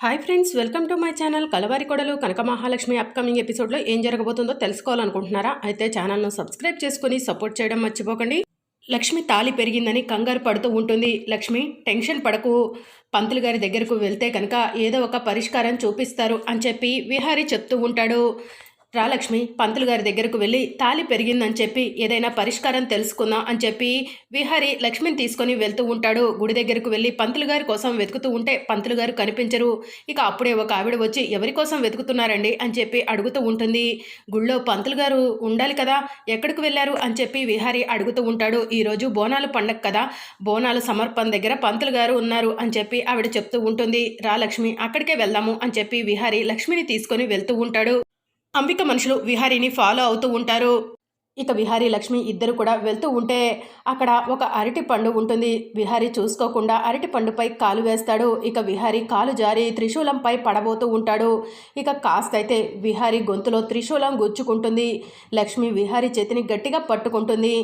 Hi friends welcome to my channel Kalavari Kodalu Kanaka Mahalakshmi upcoming ఎపిసోడ్లో ఏం జరగబోతుందో తెలుసుకోవాలనుకుంటున్నారా? అయితే ఛానల్ను సబ్స్క్రైబ్ చేసుకుని సపోర్ట్ చేయడం మర్చిపోకండి. లక్ష్మి తాలి పెరిగిందని కంగారు పడుతూ ఉంటుంది. లక్ష్మి టెన్షన్ పడకు. పంతులు గారి దగ్గరకు వెళ్తే కనుక ఏదో ఒక పరిష్కారం చూపిస్తారు అని చెప్పి విహారీ చెప్తూ ఉంటాడు. రాలక్ష్మి పంతులు గారి దగ్గరకు వెళ్ళి తాలి పెరిగిందని చెప్పి ఏదైనా పరిష్కారం తెలుసుకుందాం అని చెప్పి విహారి లక్ష్మిని తీసుకొని వెళ్తూ ఉంటాడు. గుడి దగ్గరకు వెళ్ళి పంతులు గారి కోసం వెతుకుతూ ఉంటే పంతులు గారు కనిపించరు. ఇక అప్పుడే ఒక ఆవిడ వచ్చి ఎవరి కోసం వెతుకుతున్నారండి? అని చెప్పి అడుగుతూ ఉంటుంది. గుళ్ళో పంతులు గారు ఉండాలి కదా ఎక్కడికి వెళ్ళారు? అని చెప్పి విహారి అడుగుతూ ఉంటాడు. ఈరోజు బోనాలు పండగ కదా బోనాలు సమర్పణ దగ్గర పంతులు గారు ఉన్నారు అని చెప్పి ఆవిడ చెప్తూ ఉంటుంది. రా లక్ష్మి అక్కడికే వెళ్దాము అని చెప్పి విహారి లక్ష్మిని తీసుకొని వెళ్తూ ఉంటాడు. అంబిక మనుషులు విహారీని ఫాలో అవుతూ ఉంటారు. ఇక విహారీ లక్ష్మి ఇద్దరు కూడా వెళ్తూ ఉంటే అక్కడ ఒక అరటి పండు ఉంటుంది. విహారీ చూసుకోకుండా అరటి పండుపై కాలు వేస్తాడు. ఇక విహారీ కాలు జారి త్రిశూలంపై పడబోతూ ఉంటాడు. ఇక కాస్త అయితే విహారీ గొంతులో త్రిశూలం గుచ్చుకుంటుంది. లక్ష్మి విహారీ చేతిని గట్టిగా పట్టుకుంటుంది.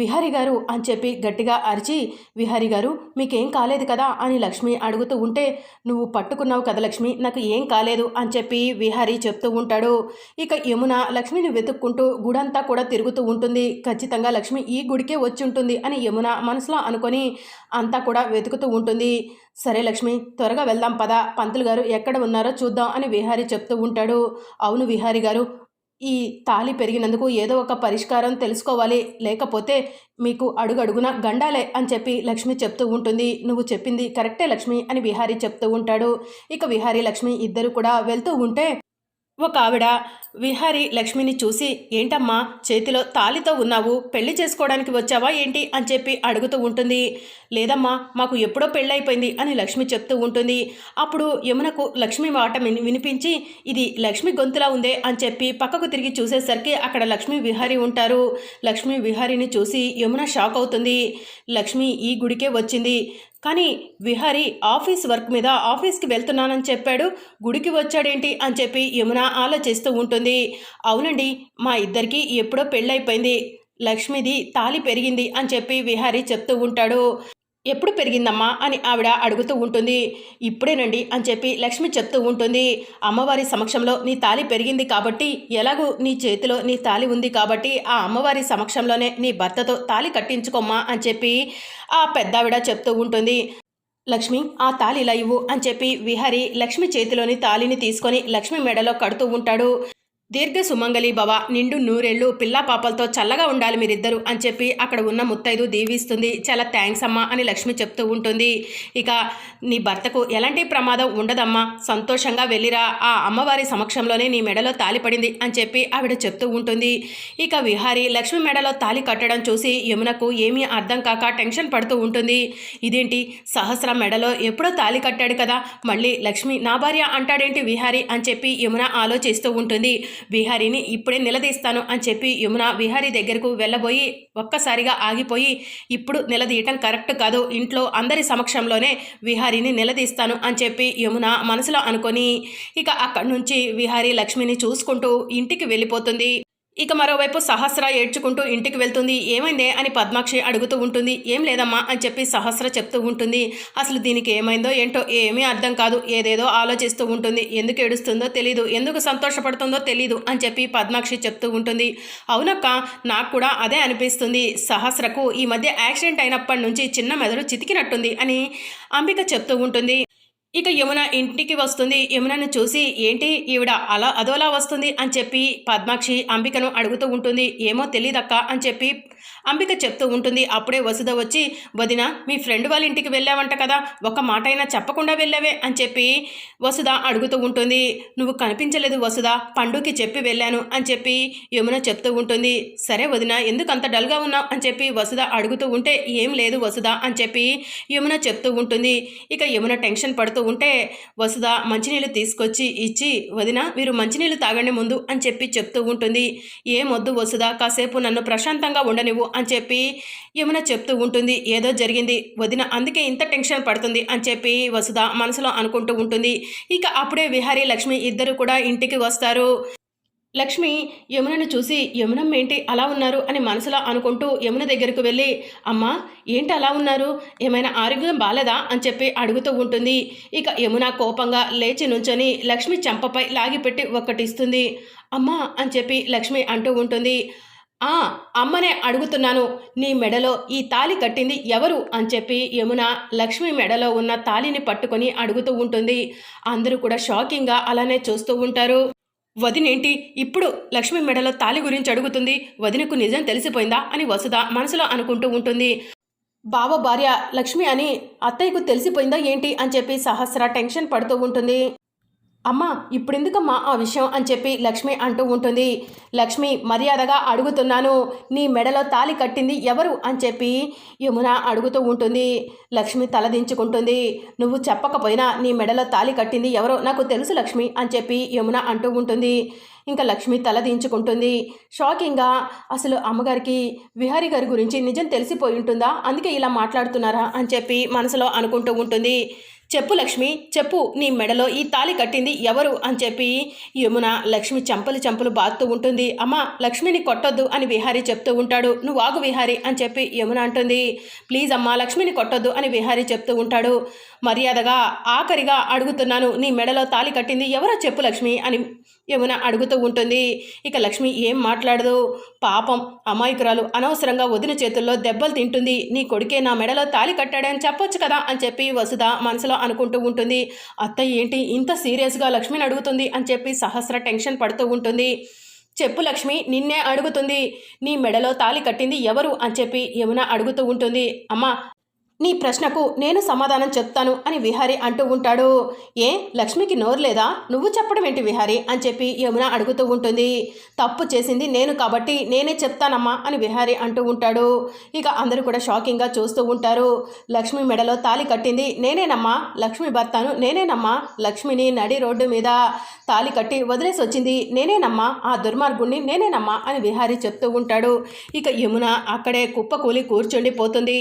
విహారీ గారు అని చెప్పి గట్టిగా అరిచి విహారీ గారు మీకేం కాలేదు కదా అని లక్ష్మి అడుగుతూ ఉంటే నువ్వు పట్టుకున్నావు కదా లక్ష్మి నాకు ఏం కాలేదు అని చెప్పి విహారీ చెప్తూ ఉంటాడు. ఇక యమున లక్ష్మిని వెతుక్కుంటూ గుడంతా కూడా తిరుగుతూ ఉంటుంది. ఖచ్చితంగా లక్ష్మి ఈ గుడికే వచ్చి ఉంటుంది అని యమున మనసులో అనుకొని అంతా కూడా వెతుకుతూ ఉంటుంది. సరే లక్ష్మి త్వరగా వెళ్దాం పద. పంతులు గారు ఎక్కడ ఉన్నారో చూద్దాం అని విహారీ చెప్తూ ఉంటాడు. అవును విహారీ గారు ఈ తాళి పెరిగినందుకు ఏదో ఒక పరిష్కారం తెలుసుకోవాలి. లేకపోతే మీకు అడుగడుగున గండాలే అని చెప్పి లక్ష్మి చెప్తూ ఉంటుంది. నువ్వు చెప్పింది కరెక్టే లక్ష్మి అని విహారీ చెప్తూ ఉంటాడు. ఇక విహారీ లక్ష్మి ఇద్దరు కూడా వెళ్తూ ఉంటే ఒక ఆవిడ విహారీ లక్ష్మిని చూసి ఏంటమ్మా చేతిలో తాలితో ఉన్నావు పెళ్ళి చేసుకోవడానికి వచ్చావా ఏంటి? అని చెప్పి అడుగుతూ ఉంటుంది. లేదమ్మా మాకు ఎప్పుడో పెళ్ళైపోయింది అని లక్ష్మి చెప్తూ ఉంటుంది. అప్పుడు యమునకు లక్ష్మి మాట విని- వినిపించి ఇది లక్ష్మి గొంతులా ఉందే అని చెప్పి పక్కకు తిరిగి చూసేసరికి అక్కడ లక్ష్మి విహారీ ఉంటారు. లక్ష్మి విహారీని చూసి యమున షాక్ అవుతుంది. లక్ష్మి ఈ గుడికే వచ్చింది. కానీ విహారీ ఆఫీస్ వర్క్ మీద ఆఫీస్కి వెళ్తున్నానని చెప్పాడు. గుడికి వచ్చాడేంటి అని చెప్పి యమున ఆలోచిస్తూ ఉంటుంది. అవునండి మా ఇద్దరికి ఎప్పుడో పెళ్ళైపోయింది లక్ష్మిది తాలి పెరిగింది అని చెప్పి విహారీ చెప్తూ ఉంటాడు. ఎప్పుడు పెరిగిందమ్మా అని ఆవిడ అడుగుతూ ఉంటుంది. ఇప్పుడేనండి అని చెప్పి లక్ష్మి చెప్తూ ఉంటుంది. అమ్మవారి సమక్షంలో నీ తాలి పెరిగింది కాబట్టి ఎలాగూ నీ చేతిలో నీ తాలి ఉంది కాబట్టి ఆ అమ్మవారి సమక్షంలోనే నీ భర్తతో తాలి కట్టించుకోమ్మా అని చెప్పి ఆ పెద్దావిడ చెప్తూ ఉంటుంది. లక్ష్మి ఆ తాలి ఇలా ఇవ్వు అని చెప్పి విహరి లక్ష్మి చేతిలోని తాలిని తీసుకొని లక్ష్మి మెడలో కడుతూ ఉంటాడు. దీర్ఘ సుమంగళి భవ నిండు నూరేళ్ళు పిల్లా పాపలతో చల్లగా ఉండాలి మీరిద్దరు అని చెప్పి అక్కడ ఉన్న ముత్తైదు దీవిస్తుంది. చాలా థ్యాంక్స్ అమ్మా అని లక్ష్మి చెప్తూ ఉంటుంది. ఇక నీ భర్తకు ఎలాంటి ప్రమాదం ఉండదమ్మా సంతోషంగా వెళ్ళిరా ఆ అమ్మవారి సమక్షంలోనే నీ మెడలో తాలి పడింది అని చెప్పి ఆవిడ చెప్తూ ఉంటుంది. ఇక విహారి లక్ష్మి మెడలో తాలి కట్టడం చూసి యమునకు ఏమీ అర్థం కాక టెన్షన్ పడుతూ ఉంటుంది. ఇదేంటి? సహస్ర మెడలో ఎప్పుడో తాలి కట్టాడు కదా మళ్ళీ లక్ష్మి నా భార్య అంటాడేంటి విహారి అని చెప్పి యమున ఆలోచిస్తూ ఉంటుంది. విహారీని ఇప్పుడే నిలదీస్తాను అని చెప్పి యమున విహారీ దగ్గరకు వెళ్ళబోయి ఒక్కసారిగా ఆగిపోయి ఇప్పుడు నిలదీయటం కరెక్ట్ కాదు. ఇంట్లో అందరి సమక్షంలోనే విహారీని నిలదీస్తాను అని చెప్పి యమున మనసులో అనుకొని ఇక అక్కడి నుంచి విహారీ లక్ష్మిని చూసుకుంటూ ఇంటికి వెళ్ళిపోతుంది. ఇక మరోవైపు సహస్ర ఏడ్చుకుంటూ ఇంటికి వెళ్తుంది. ఏమైందే అని పద్మాక్షి అడుగుతూ ఉంటుంది. ఏం లేదమ్మా అని చెప్పి సహస్ర చెప్తూ ఉంటుంది. అసలు దీనికి ఏమైందో ఏంటో ఏమీ అర్థం కాదు. ఏదేదో ఆలోచిస్తూ ఉంటుంది. ఎందుకు ఏడుస్తుందో తెలీదు. ఎందుకు సంతోషపడుతుందో తెలీదు అని చెప్పి పద్మాక్షి చెప్తూ ఉంటుంది. అవునక్క నాకు కూడా అదే అనిపిస్తుంది. సహస్రకు ఈ మధ్య యాక్సిడెంట్ అయినప్పటి నుంచి చిన్న మెదడు చితికినట్టుంది అని అంబిక చెప్తూ ఉంటుంది. ఇక యమున ఇంటికి వస్తుంది. యమునను చూసి ఏంటి ఈవిడ అలా అదోలా వస్తుంది? అని చెప్పి పద్మాక్షి అంబికను అడుగుతూ ఉంటుంది. ఏమో తెలియదక్క అని చెప్పి అంబిక చెప్తూ ఉంటుంది. అప్పుడే వసుధ వచ్చి వదిన మీ ఫ్రెండ్ వాళ్ళ ఇంటికి వెళ్ళావంట కదా ఒక మాట అయినా చెప్పకుండా వెళ్ళావే అని చెప్పి వసుధ అడుగుతూ ఉంటుంది. నువ్వు కనిపించలేదు వసుధ పండుకి చెప్పి వెళ్ళాను అని చెప్పి యమున చెప్తూ ఉంటుంది. సరే వదిన ఎందుకు అంత డల్గా ఉన్నావు? అని చెప్పి వసుధ అడుగుతూ ఉంటే ఏం లేదు వసుధ అని చెప్పి యమున చెప్తూ ఉంటుంది. ఇక యమున టెన్షన్ పడుతూ ఉంటే వసుధ మంచినీళ్ళు తీసుకొచ్చి ఇచ్చి వదిన మీరు మంచినీళ్ళు తాగండి ముందు అని చెప్పి చెప్తూ ఉంటుంది. ఏమొద్దు వసుధ కాసేపు నన్ను ప్రశాంతంగా ఉండనివ్వు అని చెప్పి యమున చెప్తూ ఉంటుంది. ఏదో జరిగింది. వదిన అందుకే ఇంత టెన్షన్ పడుతుంది అని చెప్పి వసుధ మనసులో అనుకుంటూ ఉంటుంది. ఇక అప్పుడే విహారీ లక్ష్మి ఇద్దరు కూడా ఇంటికి వస్తారు. లక్ష్మి యమునను చూసి యమునమ్మ ఏంటి అలా ఉన్నారు అని మనసులో అనుకుంటూ యమున దగ్గరకు వెళ్ళి అమ్మా ఏంటి అలా ఉన్నారు? ఏమైనా ఆరోగ్యం బాలేదా? అని చెప్పి అడుగుతూ ఉంటుంది. ఇక యమున కోపంగా లేచి నుంచొని లక్ష్మి చెంపపై లాగిపెట్టి ఒక్కటిస్తుంది. అమ్మా అని చెప్పి లక్ష్మి అంటూ ఉంటుంది. ఆ అమ్మనే అడుగుతున్నాను. నీ మెడలో ఈ తాలి కట్టింది ఎవరు? అని చెప్పి యమున లక్ష్మి మెడలో ఉన్న తాలిని పట్టుకొని అడుగుతూ ఉంటుంది. అందరూ కూడా షాకింగ్గా అలానే చూస్తూ ఉంటారు. వదినేంటి ఇప్పుడు లక్ష్మి మెడలో తాలి గురించి అడుగుతుంది. వదినకు నిజం తెలిసిపోయిందా అని వసుధ మనసులో అనుకుంటూ ఉంటుంది. బావ భార్య లక్ష్మి అని అత్తయ్యకు తెలిసిపోయిందా ఏంటి అని చెప్పి సహస్ర టెన్షన్ పడుతూ ఉంటుంది. అమ్మా ఇప్పుడెందుకమ్మా ఆ విషయం అని చెప్పి లక్ష్మి అంటూ ఉంటుంది. లక్ష్మి మర్యాదగా అడుగుతున్నాను నీ మెడలో తాలి కట్టింది ఎవరు అని చెప్పి యమున అడుగుతూ ఉంటుంది. లక్ష్మి తలదించుకుంటుంది నువ్వు చెప్పకపోయినా నీ మెడలో తాలి కట్టింది ఎవరో నాకు తెలుసు లక్ష్మి అని చెప్పి యమున అంటూ ఉంటుంది. ఇంకా లక్ష్మి తలదించుకుంటుంది షాకింగ్గా అసలు అమ్మగారికి విహారి గారి గురించి నిజం తెలిసిపోయి ఉంటుందా? అందుకే ఇలా మాట్లాడుతున్నారా అని చెప్పి మనసులో అనుకుంటూ ఉంటుంది. చెప్పు లక్ష్మి చెప్పు నీ మెడలో ఈ తాలి కట్టింది ఎవరు? అని చెప్పి యమున లక్ష్మి చంపలు చంపలు బాగుతూ ఉంటుంది. అమ్మ లక్ష్మిని కొట్టొద్దు అని విహారీ చెప్తూ ఉంటాడు. నువ్వు ఆగు విహారీ అని చెప్పి యమున అంటుంది. ప్లీజ్ అమ్మా లక్ష్మిని కొట్టొద్దు అని విహారీ చెప్తూ ఉంటాడు. మర్యాదగా ఆఖరిగా అడుగుతున్నాను. నీ మెడలో తాలి కట్టింది ఎవరో చెప్పు లక్ష్మి అని యమున అడుగుతూ ఉంటుంది. ఇక లక్ష్మి ఏం మాట్లాడదు? పాపం అమాయకురాలు అనవసరంగా వదిన చేతుల్లో దెబ్బలు తింటుంది. నీ కొడుకే నా మెడలో తాలి కట్టాడని చెప్పొచ్చు కదా అని చెప్పి వసుధ మనసులో అనుకుంటూ ఉంటుంది. అత్త ఏంటి ఇంత సీరియస్గా లక్ష్మిని అడుగుతుంది అని చెప్పి సహస్ర టెన్షన్ పడుతూ ఉంటుంది. చెప్పు లక్ష్మి నిన్నే అడుగుతుంది. నీ మెడలో తాలి కట్టింది ఎవరు అని చెప్పి యమున అడుగుతూ ఉంటుంది. అమ్మ నీ ప్రశ్నకు నేను సమాధానం చెప్తాను అని విహారి అంటూ ఉంటాడు. ఏ లక్ష్మికి నోరు లేదా? నువ్వు చెప్పడం ఏంటి విహారి? అని చెప్పి యమున అడుగుతూ ఉంటుంది. తప్పు చేసింది నేను కాబట్టి నేనే చెప్తానమ్మా అని విహారి అంటూ ఉంటాడు. ఇక అందరూ కూడా షాకింగ్గా చూస్తూ ఉంటారు. లక్ష్మి మెడలో తాలి కట్టింది నేనేనమ్మా లక్ష్మి భర్తను నేనేనమ్మా లక్ష్మిని నడి రోడ్డు మీద తాలి కట్టి వదిలేసి వచ్చింది నేనేనమ్మా ఆ దుర్మార్గుణ్ణి నేనేనమ్మా అని విహారి చెప్తూ ఉంటాడు. ఇక యమున అక్కడే కుప్పకూలి కూర్చుండి పోతుంది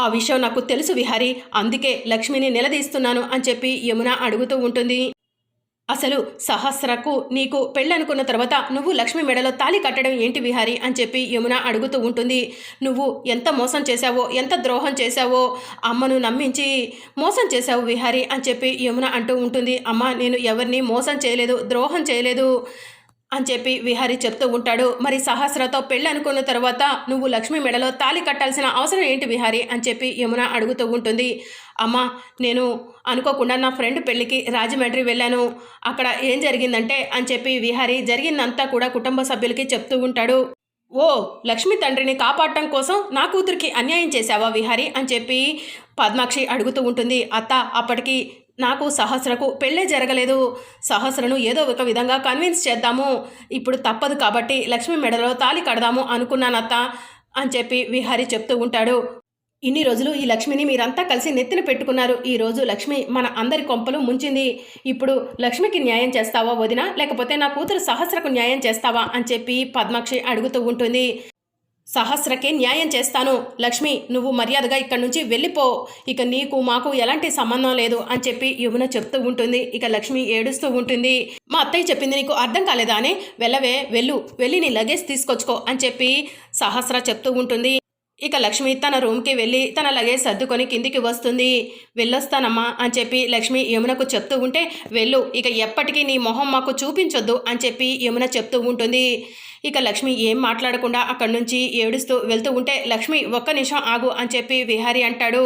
ఆ విషయం నాకు తెలుసు విహారి. అందుకే లక్ష్మిని నిలదీస్తున్నాను అని చెప్పి యమున అడుగుతూ ఉంటుంది. అసలు సహస్రకు నీకు పెళ్ళనుకున్న తర్వాత నువ్వు లక్ష్మి మెడలో తాళి కట్టడం ఏంటి విహారి? అని చెప్పి యమున అడుగుతూ ఉంటుంది. నువ్వు ఎంత మోసం చేశావో ఎంత ద్రోహం చేశావో అమ్మను నమ్మించి మోసం చేశావు విహారి అని చెప్పి యమున అంటూ ఉంటుంది. అమ్మ నేను ఎవరిని మోసం చేయలేదు ద్రోహం చేయలేదు. అని చెప్పి విహారి చెప్తూ ఉంటాడు. మరి సహస్రతో పెళ్ళి అనుకున్న తర్వాత నువ్వు లక్ష్మి మెడలో తాలి కట్టాల్సిన అవసరం ఏంటి విహారి అని చెప్పి యమున అడుగుతూ ఉంటుంది. అమ్మ నేను అనుకోకుండా నా ఫ్రెండ్ పెళ్ళికి రాజమండ్రి వెళ్ళాను. అక్కడ ఏం జరిగిందంటే అని చెప్పి విహారి జరిగిందంతా కూడా కుటుంబ సభ్యులకి చెప్తూ ఉంటాడు. ఓ లక్ష్మి తండ్రిని కాపాడటం కోసం నా కూతురికి అన్యాయం చేశావా విహారి అని చెప్పి పద్మాక్షి అడుగుతూ ఉంటుంది. అత్త అప్పటికి నాకు సహస్రకు పెళ్ళే జరగలేదు. సహస్రను ఏదో ఒక విధంగా కన్విన్స్ చేద్దాము. ఇప్పుడు తప్పదు కాబట్టి లక్ష్మి మెడలో తాలి కడదాము అనుకున్నానత్త అని చెప్పి విహారి చెప్తూ ఉంటాడు. ఇన్ని రోజులు ఈ లక్ష్మిని మీరంతా కలిసి నెత్తిన పెట్టుకున్నారు. ఈ రోజు లక్ష్మి మన అందరి కొంపలు ముంచింది. ఇప్పుడు లక్ష్మికి న్యాయం చేస్తావా వదిన? లేకపోతే నా కూతురు సహస్రకు న్యాయం చేస్తావా? అని చెప్పి పద్మాక్షి అడుగుతూ ఉంటుంది. సహస్రకే న్యాయం చేస్తాను. లక్ష్మి నువ్వు మర్యాదగా ఇక్కడి నుంచి వెళ్ళిపో. ఇక నీకు మాకు ఎలాంటి సంబంధం లేదు అని చెప్పి యమున చెప్తూ ఉంటుంది. ఇక లక్ష్మి ఏడుస్తూ ఉంటుంది. మా అత్తయ్య చెప్పింది నీకు అర్థం కాలేదా అని? వెళ్ళవే వెళ్ళు. వెళ్ళి నీ లగేజ్ తీసుకొచ్చుకో అని చెప్పి సహస్ర చెప్తూ ఉంటుంది. ఇక లక్ష్మి తన రూమ్కి వెళ్ళి తన లగేజ్ సర్దుకొని కిందికి వస్తుంది. వెళ్ళొస్తానమ్మా అని చెప్పి లక్ష్మి యమునకు చెప్తూ ఉంటే వెళ్ళు ఇక ఎప్పటికీ నీ మొహం మాకు చూపించొద్దు అని చెప్పి యమున చెప్తూ ఉంటుంది. ఇక లక్ష్మి ఏం మాట్లాడకుండా అక్కడి నుంచి ఏడుస్తూ వెళ్తూ ఉంటే లక్ష్మి ఒక్క నిమిషం ఆగు అని చెప్పి విహారి అంటాడు.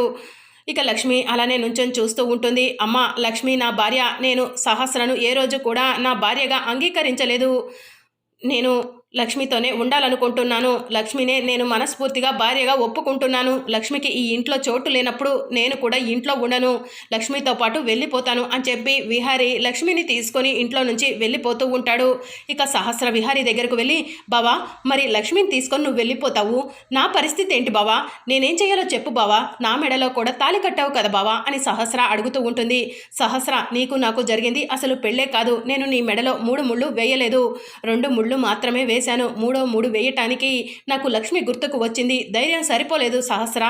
ఇక లక్ష్మి అలానే నుంచొని చూస్తూ ఉంటుంది. అమ్మ లక్ష్మి నా భార్య నేను సహస్రను ఏ రోజు కూడా నా భార్యగా అంగీకరించలేదు. నేను లక్ష్మితోనే ఉండాలనుకుంటున్నాను. లక్ష్మినే నేను మనస్ఫూర్తిగా భార్యగా ఒప్పుకుంటున్నాను. లక్ష్మికి ఈ ఇంట్లో చోటు లేనప్పుడు నేను కూడా ఇంట్లో ఉండను. లక్ష్మితో పాటు వెళ్ళిపోతాను అని చెప్పి విహారి లక్ష్మిని తీసుకొని ఇంట్లో నుంచి వెళ్ళిపోతూ ఉంటాడు. ఇక సహస్ర విహారి దగ్గరకు వెళ్ళి బావా మరి లక్ష్మిని తీసుకొని నువ్వు వెళ్ళిపోతావు? నా పరిస్థితి ఏంటి బావా? నేనేం చేయాలో చెప్పు బావా. నా మెడలో కూడా తాలి కట్టావు కదా బావా అని సహస్ర అడుగుతూ ఉంటుంది. సహస్ర నీకు నాకు జరిగింది అసలు పెళ్ళే కాదు. నేను నీ మెడలో మూడు ముళ్ళు వేయలేదు. రెండు ముళ్ళు మాత్రమే వేసి వేశాను మూడో మూడు వేయటానికి నాకు లక్ష్మి గుర్తుకు వచ్చింది. ధైర్యం సరిపోలేదు సహస్ర.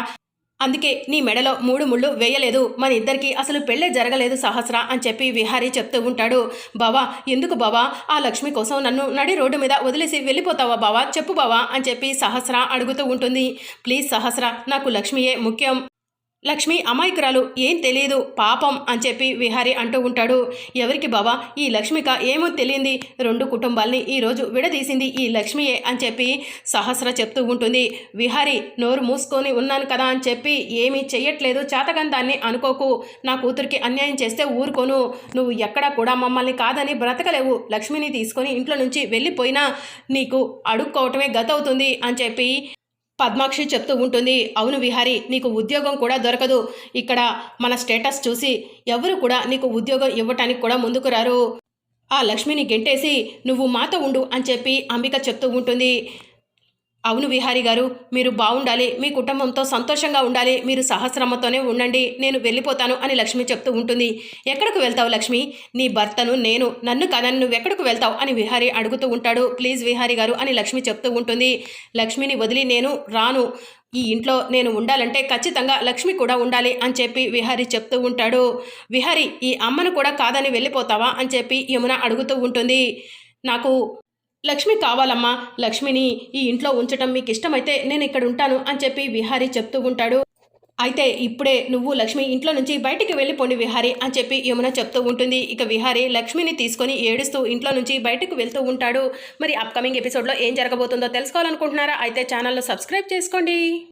అందుకే నీ మెడలో మూడు ముళ్ళు వేయలేదు. మన ఇద్దరికి అసలు పెళ్ళే జరగలేదు సహస్ర అని చెప్పి విహారీ చెప్తూ ఉంటాడు. బావా ఎందుకు బావా? ఆ లక్ష్మి కోసం నన్ను నడి రోడ్డు మీద వదిలేసి వెళ్ళిపోతావా బావా? చెప్పు బావా అని చెప్పి సహస్ర అడుగుతూ ఉంటుంది. ప్లీజ్ సహస్ర నాకు లక్ష్మియే ముఖ్యం. లక్ష్మి అమాయకురాలు ఏం తెలియదు పాపం అని చెప్పి విహారి అంటూ ఉంటాడు. ఎవరికి బావా ఈ లక్ష్మిక ఏమో తెలియంది. రెండు కుటుంబాల్ని ఈరోజు విడదీసింది ఈ లక్ష్మియే అని చెప్పి సహస్ర చెప్తూ ఉంటుంది. విహారి నోరు మూసుకొని ఉన్నాను కదా అని చెప్పి ఏమీ చెయ్యట్లేదు చాతకందాన్ని అనుకోకు. నా కూతురికి అన్యాయం చేస్తే ఊరుకోను. నువ్వు ఎక్కడా కూడా మమ్మల్ని కాదని బ్రతకలేవు. లక్ష్మిని తీసుకొని ఇంట్లో నుంచి వెళ్ళిపోయినా నీకు అడుక్కోవటమే గతవుతుంది అని చెప్పి పద్మాక్షి చెప్తూ ఉంటుంది అవును విహారి నీకు ఉద్యోగం కూడా దొరకదు. ఇక్కడ మన స్టేటస్ చూసి ఎవరు కూడా నీకు ఉద్యోగం ఇవ్వటానికి కూడా ముందుకు రారు. ఆ లక్ష్మిని గెంటేసి నువ్వు మాతో ఉండు అని చెప్పి అంబిక చెప్తూ ఉంటుంది. అవును విహారి గారు మీరు బాగుండాలి మీ కుటుంబంతో సంతోషంగా ఉండాలి మీరు సహస్రమ్మతోనే ఉండండి నేను వెళ్ళిపోతాను అని లక్ష్మి చెప్తూ ఉంటుంది. ఎక్కడికి వెళ్తావు లక్ష్మి? నీ భర్తను నేను నన్ను కదని నువ్వు ఎక్కడికి వెళ్తావు అని విహారి అడుగుతూ ఉంటాడు. ప్లీజ్ విహారి గారు అని లక్ష్మి చెప్తూ ఉంటుంది. లక్ష్మిని వదిలి నేను రాను. ఈ ఇంట్లో నేను ఉండాలంటే ఖచ్చితంగా లక్ష్మి కూడా ఉండాలి అని చెప్పి విహారి చెప్తూ ఉంటాడు. విహారి ఈ అమ్మను కూడా కాదని వెళ్ళిపోతావా అని చెప్పి యమున అడుగుతూ ఉంటుంది. నాకు లక్ష్మి కావాలమ్మా. లక్ష్మిని ఈ ఇంట్లో ఉంచటం మీకు ఇష్టమైతే నేను ఇక్కడ ఉంటాను అని చెప్పి విహారీ చెప్తూ ఉంటాడు. అయితే ఇప్పుడే నువ్వు లక్ష్మి ఇంట్లో నుంచి బయటికి వెళ్ళిపోండి విహారి అని చెప్పి యమున చెప్తూ ఉంటుంది. ఇక విహారి లక్ష్మిని తీసుకొని ఏడుస్తూ ఇంట్లో నుంచి బయటకు వెళ్తూ ఉంటాడు. మరి అప్కమింగ్ ఎపిసోడ్లో ఏం జరగబోతుందో తెలుసుకోవాలనుకుంటున్నారా? అయితే ఛానల్లో సబ్స్క్రైబ్ చేసుకోండి.